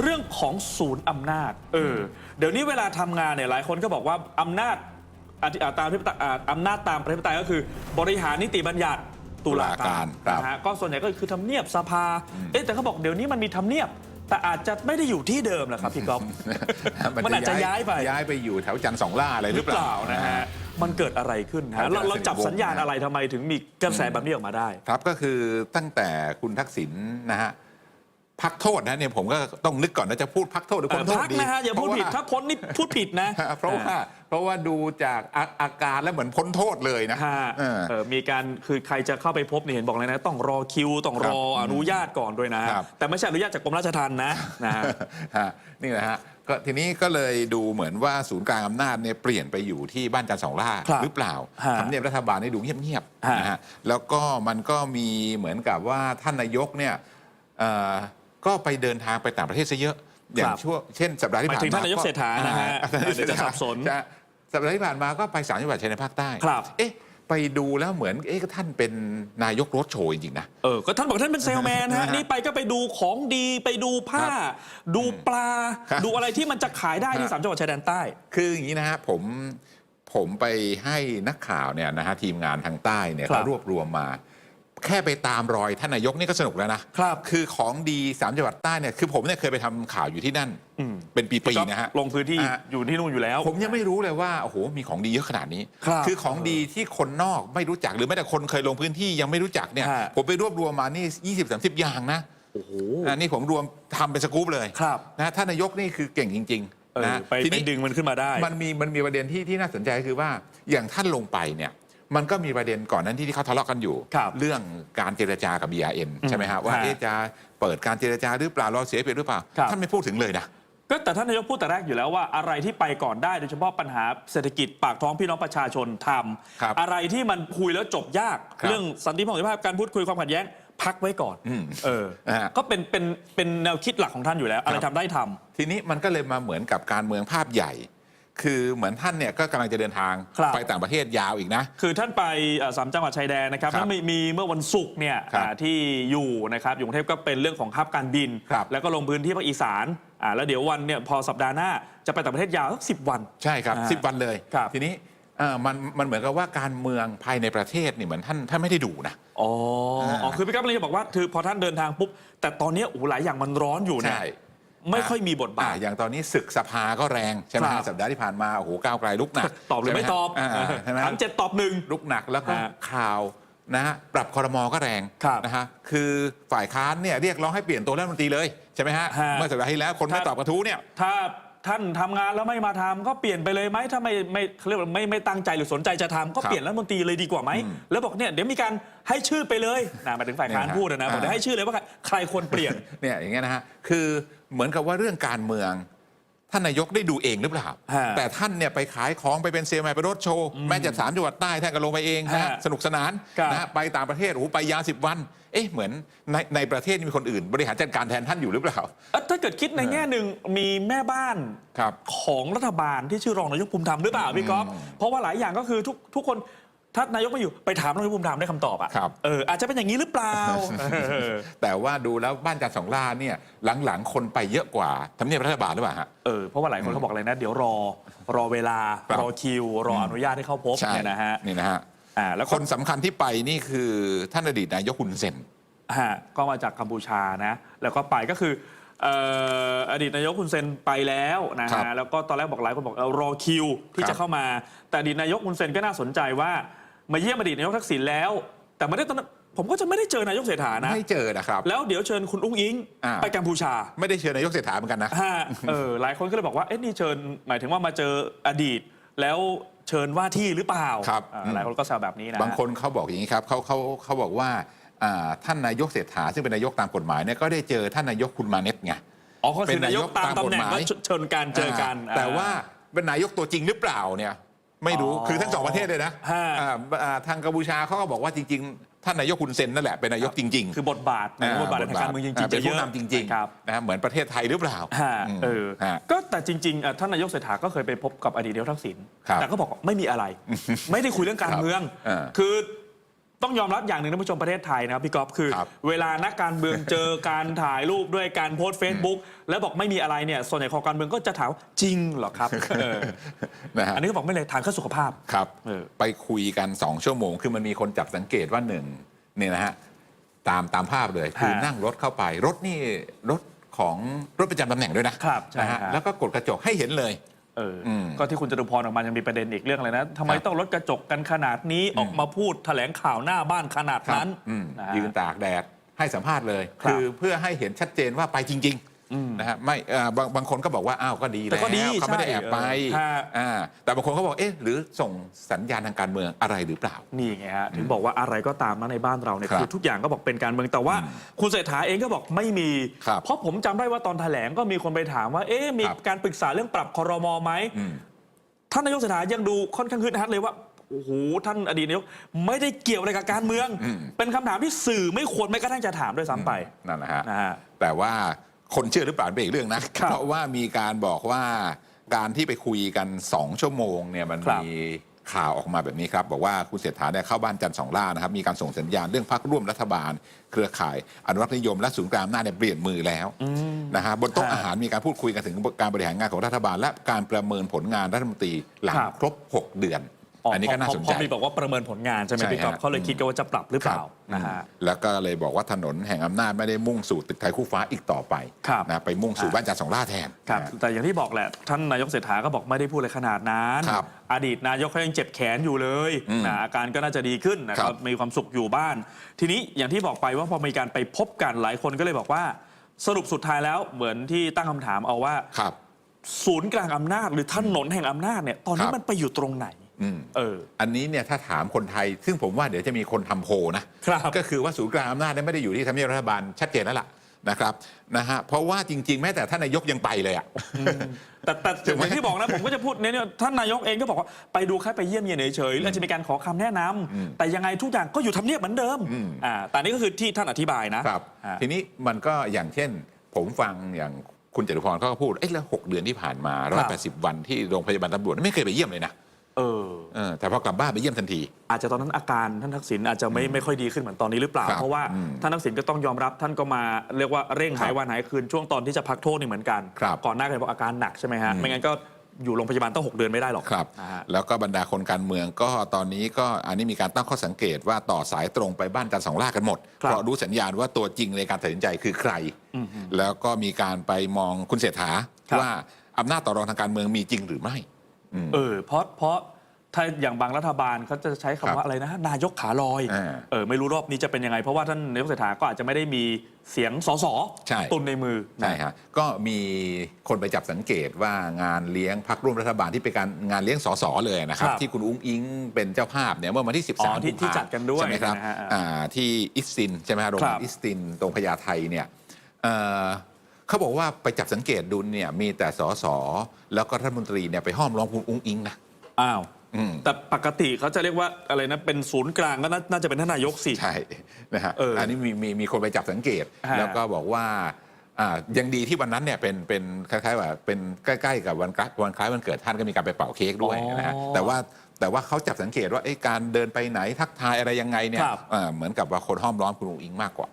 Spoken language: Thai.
เรื่องของศูนย์อำนาจ เออ เดี๋ยวนี้เวลาทำงานเนี่ยหลายคนก็บอกว่าอำนาจอะอะตามที่อำนาจตามประชาธิปไตยก็คือ บริหารนิติบัญญัติตุลาตุลาการการครับ นะฮะก็ส่วนใหญ่ก็คือทำเนียบสภา เอ๊ะแต่เขาบอกเดี๋ยวนี้มันมีทำเนียบ แต่อาจจะไม่ได้อยู่ที่เดิมแหละครับพี่ก๊อฟ มันอาจจะย้ายไป ย้ายไปอยู่แถวจันทร์สองล่าอะไรหหรืรืออเปเปล่าล่านะฮะ มันเกิดอะไรขึ้นฮะอาจจะเราเราจับสนิทวงสัญญาณนะอะไรทำไมถึงมีกระแสแบบนี้ออกมาได้ ครับก็คือตั้งแต่คุณทักษิณนะฮะ พักโทษนะเนี่ยผมก็ต้องนึกก่อนนะจะพูดพักโทษหรือพ้นโทษพักดีนะฮะอย่าพูดผิดเพถ้าราะว่าพ้นนี่พูดผิดนะ เพราะว่าเพราะว่าดูจากอาอาการแล้วเหมือนพ้นโทษเลยนะฮะเออเออมีการคือใครจะเข้าไปพบเนี่ยเห็นบอกเลยนะ ต้องรอคิวต้องรออนุญาตก่อนด้วยนะครับแต่ไม่ใช่อนุญาตจากกรมราชทัณฑ์นะนะฮะฮะนี่นะฮะก็ทีนี้ก็เลยดูเหมือนว่าศูนย์กลางอำนาจเนี่ยเปลี่ยนไปอยู่ที่บ้านจันทร์สองล่าครับหรือเปล่าฮะทำเนียบรัฐบาลนี่ดูเงียบฮะๆนะฮะแล้วก็มันก็มีเหมือนกับว่าท่านนายกเนี่ยเอ่อ ก็ไปเดินทางไปต่างประเทศซะเยอะ อย่างช่วงเช่นสัปดาห์ที่หมายผ่านถึงมาท่านนายกเศรษฐานะฮะอ่าเดี๋ยวจะสับสน จะสัปดาห์ที่ผ่านมาก็ไปสามจังหวัดชายแดนภาคใต้ครับ เอ๊ะไปดูแล้วเหมือนเอ๊ะท่านเป็นนายกรถโชว์จริงๆนะ เออก็ท่านบอกท่านเป็นเซลแมนฮะนะฮะ นี่ไปก็ไปดูของดีไปดูผ้า ดูปลา ครับดูอะไรที่มันจะขายได้ที่ครับ สามจังหวัดชายแดนใต้ คืออย่างนี้นะฮะผมผมไปให้นักข่าวเนี่ยนะฮะทีมงานทางใต้เนี่ยครับ เขารวบรวมมา แค่ไปตามรอยท่านนายกนี่ก็สนุกแล้วนะครับคือของดีสามจังหวัดใต้เนี่ยคือผมเนี่ยเคยไปทำข่าวอยู่ที่นั่น อืมเป็นปีๆนะฮะ ลงพื้นที่อะ อยู่ที่นู่นอยู่แล้ว ผมยังไม่รู้เลยว่าโอ้โหมีของดีเยอะขนาดนี้ครับอของดีที่คนนอกไม่รู้จักหรือแม้แต่คนเคยลงพื้นที่ยังไม่รู้จักเนี่ย ฮะ ผมไปรวบรวมมานี่20 30 อย่างนะโอ้โหอันนี้ผมรวมทำเป็นสกู๊ปเลยครับนะท่านนายกนี่คือเก่งจริงเอๆอนะไปทีไปนี้ดึงมันขึ้นมาได้ มันมีมันมีประเด็นที่ที่น่าสนใจก็คือว่าอย่างท่านลงไปเนี่ย มันก็มีประเด็นก่อนนั้นที่ที่เขาทะเลาะกันอยู่ ครับเรื่องการเจรจากับ BRN ใช่ไหมฮะว่าฮะเอ๊ะจะเปิดการเจรจาหรือเปล่าเราเสียเปรียบหรือเปล่าครับ ท่านไม่พูดถึงเลยนะ ก็แต่ท่านนายกพูดแต่แรกอยู่แล้วว่าอะไรที่ไปก่อนได้โดยเฉพาะปัญหาเศรษฐกิจปากท้องพี่น้องประชาชนทครับำอะไรที่มันคุยแล้วจบยาก ครับเรื่องสันติภาพการพูดคุยความขัดแย้งพักไว้ก่อนอืมเออนะฮะ ก็เป็นเป็นเป็นแนวคิดหลักของท่านอยู่แล้ว อะไรครับทำได้ทำ ทีนี้มันก็เลยมาเหมือนกับการเมืองภาพใหญ่ คือเหมือนท่านเนี่ยก็กำลังจะเดินทางครับ ไปต่างประเทศยาวอีกนะ คือท่านไปเอ่อสามจังหวัดชายแดนนะครับครับแล้วมีมีเมื่อวันศุกร์เนี่ยครับอ่าที่อยู่นะครับอยู่กรุงเทพก็เป็นเรื่องของคับการบิน ครับ แล้วก็ลงพื้นที่ภาคอีสานอ่าแล้วเดี๋ยววันเนี่ยพอสัปดาห์หน้าจะไปต่างประเทศยาวสักสิบวัน ใช่ครับอ่าสิบวันเลย ครับ ทีนี้เอ่อมันมันเหมือนกับว่าการเมืองภายในประเทศนี่เหมือนท่านท่านไม่ได้ดูนะ อ๋ออ่าอ๋อคือพี่กั๊บเลยจะบอกว่าคือพอท่านเดินทางปุ๊บแต่ตอนนี้โอ้โหหลายอย่างมันร้อนอยู่เนี่ยใช่ ไม่ค่อยมีบทบาอ่าทอย่างตอนนี้ศึกสภาก็แรงใช่ไหมครัฮะบสัปดาห์ที่ผ่านมาโอ้โหก้าวไกลลุกหนักตอบหรือไม่ตอบใช่หฮะาใช่ไหมฮะ ถามเจ็ดตอบหนึ่ง ลุกหนักแล้วก็ฮะข่าวนะฮะปรับคอรมอก็แรงครับนะฮะคือฝ่ายค้านเนี่ยเรียกร้องให้เปลี่ยนตัวรัฐมนตรีเลยใช่ไหมฮะฮะ เมื่อสัปดาห์ที่แล้วคนไม่ถ้าตอบกระทู้เนี่ยถ้าท่านทำงานแล้วไม่มาทำก็เปลี่ยนไปเลยไหมถ้าไม่ไม่เขาเรียกว่าไม่ไม่ตั้งใจหรือสนใจจะทำก็ครับเปลี่ยนรัฐมนตรีเลยดีกว่าไหมอืมแล้วบอกเนี่ยเดี๋ยวมีการให้ชื่อไปเลยนะหมายถึงฝ่ายค้านเนี่ยฮะพูดนะบอกเดี๋ยวอ่าให้ชื่อเลยว่าใครใครควรเปลี่ยน เนี่ยอย่างเงี้ยนะฮะคือ เหมือนกับว่าเรื่องการเมืองท่านนายกได้ดูเองหรือเปล่า ฮะแต่ท่านเนี่ยไปขายของไปเป็นเซลล์แมนไปรถโชว์ แม้จะสามจังหวัดใต้ท่านก็ลงไปเองนะฮะฮะสนุกสนานครับนะฮะไปต่างประเทศโอ้โหไปยาวสิบวัน เอ๊ะเหมือนในในประเทศมีคนอื่น บริหารจัดการแทนท่านอยู่หรือเปล่า เอ้อถ้าเกิดคิดในแง่หนึ่งมีแม่บ้านครับของรัฐบาลที่ชื่อรองนายกภูมิธรรมหรือเปล่าพี่ก๊อฟเพราะว่าหลายอย่างก็คือทุกทุกคน ถ้านายกไม่อยู่ไปถามรองนายกภูมิธรรมได้คำตอบอะครับ เอออาจจะเป็นอย่างนี้หรือเปล่าเออ แต่ว่าดูแล้วบ้านจันทร์สองล่าเนี่ยหลังๆ คนไปเยอะกว่าทำเนียบรัฐบาลหรือเปล่าฮะ เออเพราะว่าหลายคนเขาบอกเลยนะ เดี๋ยวรอ รอเวลา ครับรอคิว รออนุญาตให้เข้าพบใช่เนี่ยนะฮะนี่นะฮะ อ่าแล้วคก็นสำคัญที่ไปนี่คือท่านอดีตนายกฮุนเซน ฮะก็มาจากกัมพูชานะ แล้วก็ไปก็คือเอ่ออดีตนายกคุณเซนไปแล้วนะครัฮะบแล้วก็ตอนแรกบอกหลายคนบอกเออรอคิวที่ครับ จะเข้ามา แต่อดีตนายกคุณเซนก็น่าสนใจว่า มาเยี่ยมอดีตนายกทักษิณแล้ว แต่ไม่ได้ตอนนั้นผมก็จะไม่ได้เจอนายกเศรษฐานะ ไม่เจอนะครับ แล้วเดี๋ยวเชิญคุณอุ้งอิงอ่า ไปกัมพูชาไม่ได้เชิญนายกเศรษฐาเหมือนกันนะ ฮะเออหลายคนก็เลยบอกว่าเอ๊ะนี่เชิญหมายถึงว่ามาเจออดีต แล้วเชิญว่าที่หรือเปล่าครับอ่าอืม หลายคนก็แซวแบบนี้นะ บางคนเขาบอกอย่างนี้ครับเขาเขาเขาบอกว่าอ่าท่านนายกเศรษฐาซึ่งเป็นนายกตามกฎหมายเนี่ยก็ได้เจอท่านนายกคุณมาเน็ตไง อ๋อก็คือนายกตามเป็นนายกตามตำแหน่งกฎหมาย ว่าเชิญกันเจอกันาแต่อ่ว่าเป็นนายกตัวจริงหรือเปล่าเนี่ย ไม่รู้อ๋อคือทั้งสองประเทศเลยนะฮะ อ่าอ่าทางกัมพูชาเขาก็บอกว่าจริง ๆ ท่านนายกคุณเซนนั่นแหละเป็นนายกจริงๆคือบทบาทนะบทบาทในทางการเมืองจริงๆเป็นจะเยผู้อะนำจริงครับ ๆนะฮะเหมือนประเทศไทยหรือเปล่าฮะมเออฮะ ก็แต่จริงๆอะท่านนายกเศรษฐาก็เคยไปพบกับอดีตนายกทักษิณครับแต่ก็บอกว่าไม่มีอะไร ไม่ได้คุยเรื่องการเมือง ครับเออคือ ต้องยอมรับอย่างหนึ่งท่านผู้ชมประเทศไทยนะครับพี่ก๊อฟคือ ครับเวลานักการเมืองเจอการถ่ายรูปด้วยการโพสต์เฟซบุ๊กแล้วบอกไม่มีอะไรเนี่ยส่วนใหญ่ของการเมืองก็จะถามว่าจริงเหรอครับเออนะฮะ อันนี้ก็บอกไม่เลยทางเข้าสุขภาพ ครับเออไปคุยกันสองชั่วโมง คือมันมีคนจับสังเกตว่าหนึ่งเนี่ยนะฮะตามตามภาพเลย คือฮะนั่งรถเข้าไป รถนี่รถของรถประจำตำแหน่งด้วยนะครับใช่นะฮะฮะ แล้วก็กดกระจกให้เห็นเลย เอออมก็ที่คุณจตุพรออกมายังมีประเด็นอีกเรื่องอะไรนะทำไมครับต้องลดกระจกกันขนาดนี้ออกมาพูดแถลงข่าวหน้าบ้านขนาดนั้นอืมนะฮะ ยืนตากแดดให้สัมภาษณ์เลย ครับ คือเพื่อให้เห็นชัดเจนว่าไปจริงอืมๆ นะฮะไม่เอ่อบางบางคนก็บอกว่าอ้าวก็ดีแต่แล้วก็ดีเขาไม่ได้ใช่แอบไปเออฮะ อ่าแต่บางคนเขาบอกเอ๊ะหรือส่งสัญญาณทางการเมืองอะไรหรือเปล่า นี่ไงฮะถึงบอกว่าอะไรก็ตามนะในบ้านเราเนี่ยครับคือทุกอย่างก็บอกเป็นการเมืองแต่ว่า คุณเศรษฐาเองก็บอกไม่มี ครับเพราะผมจำได้ว่าตอนแถลงก็มีคนไปถามว่าเอ๊ะมีครับ การปรึกษาเรื่องปรับครมไหมอืม ท่านนายกเศรษฐายังดูค่อนข้างฮึดฮัดเลยว่าโอ้โหท่านอดีตนายกไม่ได้เกี่ยวอะไรกับการเมือง อืม เป็นคำถามที่สื่อไม่ควรไม่กระทั่งจะถามด้วยซ้ำไปนั่นนะฮะ นะฮะ แต่ว่า คนเชื่อหรือเปล่าเป็นอีกเรื่องนะครับเพราะว่ามีการบอกว่าการที่ไปคุยกัน2ชั่วโมงเนี่ยมันครับมีข่าวออกมาแบบนี้ครับ บอกว่าคุณเศรษฐาเนี่ยเข้าบ้านจันทร์สองล่านะครับ มีการส่งสัญญาณเรื่องพักร่วมรัฐบาล เครือข่ายอนุรักษ์นิยมและศูนย์กลางอำนาจเนี่ยเปลี่ยนมือแล้วนะฮะบนโต๊ะฮะอาหารมีการพูดคุยกันถึงการบริหารงานของรัฐบาล และการประเมินผลงานรัฐมนตรีหลังครับครบ6 เดือน อันนี้ก็น่าสนพใจอมีบอกว่าประเมินผลงานใช่ไหมใช่พี่ก๊อฟฮะเขาเลยคิดกันว่าจะปรับหรือเปล่าครับนะฮะ แล้วก็เลยบอกว่าถนนแห่งอำนาจไม่ได้มุ่งสู่ตึกไทยคู่ฟ้าอีกต่อไปครับ นะไปมุ่งสู่อ่าบ้านจันทร์สองล่าแทนครับนะ แต่อย่างที่บอกแหละ ท่านนายกเศรษฐาก็บอกไม่ได้พูดอะไรขนาดนั้น ครับอดีตนายกเขายังเจ็บแขนอยู่เลยอืมนะอาการก็น่าจะดีขึ้นนะคครัรับ บมีความสุขอยู่บ้าน ทีนี้อย่างที่บอกไปว่าพอมีการไปพบกันหลายคนก็เลยบอกว่า สรุปสุดท้ายแล้วเหมือนที่ตั้งคำถามเอาว่า ครับ ศูนย์กลางอำนาจหรือถนนแห่งอำนาจเนี่ยตอนนี้ครับ มันไปอยู่ตรงไหนอืม เออ อันนี้เนี่ยถ้าถามคนไทย ซึ่งผมว่าเดี๋ยวจะมีคนทำโพลนะครับก็คือว่าศูนย์กลางอำนาจเนี่ยไม่ได้อยู่ที่ทำเนียบรัฐบาลชัดเจนแล้วล่ะนะครับนะฮะเพราะว่าจริง ๆ แม้แต่ท่านนายกยังไปเลยอะแต่แต่ถูกไหมอย่างที่บอกนะผมก็จะพูดเนี่ยเนี่ยท่านนายกเองก็บอกว่าไปดูแค่ไปเยี่ยมเยียนเฉยๆแล้วจะมีการขอคำแนะนำแต่ยังไงทุกอย่างก็อยู่ทำเนียบเหมือนเดิมอืมอ่าแต่นี่ก็คือที่ท่านอธิบายนะครับอ่าทีนี้มันก็อย่างเช่น ผมฟังอย่างคุณจตุพรเขาก็พูดเอ้แล้วหกเดือนที่ผ่านมาร้อยแปดสิบวันที่โรงพยาบาลตำรวจไม่เคยไปเยี่ยมเลยนะเออเออแต่พอกลับบ้านไปเยี่ยมทันที อาจจะตอนนั้นอาการท่านทักษิณอาจจะไม่ไม่ค่อยดีขึ้นเหมือนตอนนี้หรือเปล่า ครับเพราะว่าอืมท่านทักษิณก็ต้องยอมรับท่านก็มาเรียกว่าเร่งหายครับวันหายคืนช่วงตอนที่จะพักโทษนี่เหมือนกัน ครับก่อนหน้ากันบอกอาการหนักใช่ไหมฮะอืมไม่งั้นก็อยู่โรงพยาบาลต้องหกเดือนไม่ได้หรอกครับ นะฮะ แล้วก็บรรดาคนการเมืองก็ตอนนี้ก็อันนี้มีการตั้งข้อสังเกตว่าต่อสายตรงไปบ้านจันทร์สองล่ากันหมด ครับ เพราะรู้สัญญาณว่าตัวจริงในการตัดสินใจคือใครแล้วก็มีการไปมองคุณเศรษฐาครับ ว่าอำนาจต่อรองทางการเมืองมีจริงหรือไม่เออเพราะเพราะ ถ้าอย่างบางรัฐบาลเขาจะใช้คำครับว่าอะไรนะนายกขาลอยอ่าเออไม่รู้รอบนี้จะเป็นยังไง เพราะว่าท่านนายกเศรษฐาก็อาจจะไม่ได้มีเสียงสสใช่ ตุนในมือใช่ฮะก็มีคนไปจับสังเกตว่างานเลี้ยงพักร่วมรัฐบาลที่เป็นการงานเลี้ยงสสเลยนะครับครับที่คุณอุ้งอิงเป็นเจ้าภาพเนี่ยเมื่อวันที่ อ๋อ13ที่กุมภาที่จัดกันด้วยใช่ไหมครับนะฮะอ่าที่อิสตินใช่ไหมฮะโรงพยาคบารัลบ อิสตินตรงพญาไทเนี่ยเอ่อเขาบอกว่าไปจับสังเกตดูเนี่ยมีแต่สสแล้วก็รัฐมนตรีเนี่ยไปห้อมล้อมคุณอุ้งอิงนะ อ้าวอืม แต่ปกติเขาจะเรียกว่าอะไรนะเป็นศูนย์กลางก็น่าน่าจะเป็นท่านนายกสิ ใช่นะฮะเอออัอันนี้มีมีมีคนไปจับสังเกตฮะแล้วก็บอกว่าอ่ายังดีที่วันนั้นเนี่ยเป็นเป็นคล้ายๆว่าเป็นใกล้ๆกับวันคล้ายวันคล้ายวันเกิดท่านก็มีการไปเป่าเค้กด้วยนะฮะแต่ว่าแต่ว่าเขาจับสังเกตว่าเอ๊ะการเดินไปไหนทักทายอะไรยังไงเนี่ยครับอ่าเหมือนกับว่าคนห้อมล้อมคุณอุงอิงมากกว่า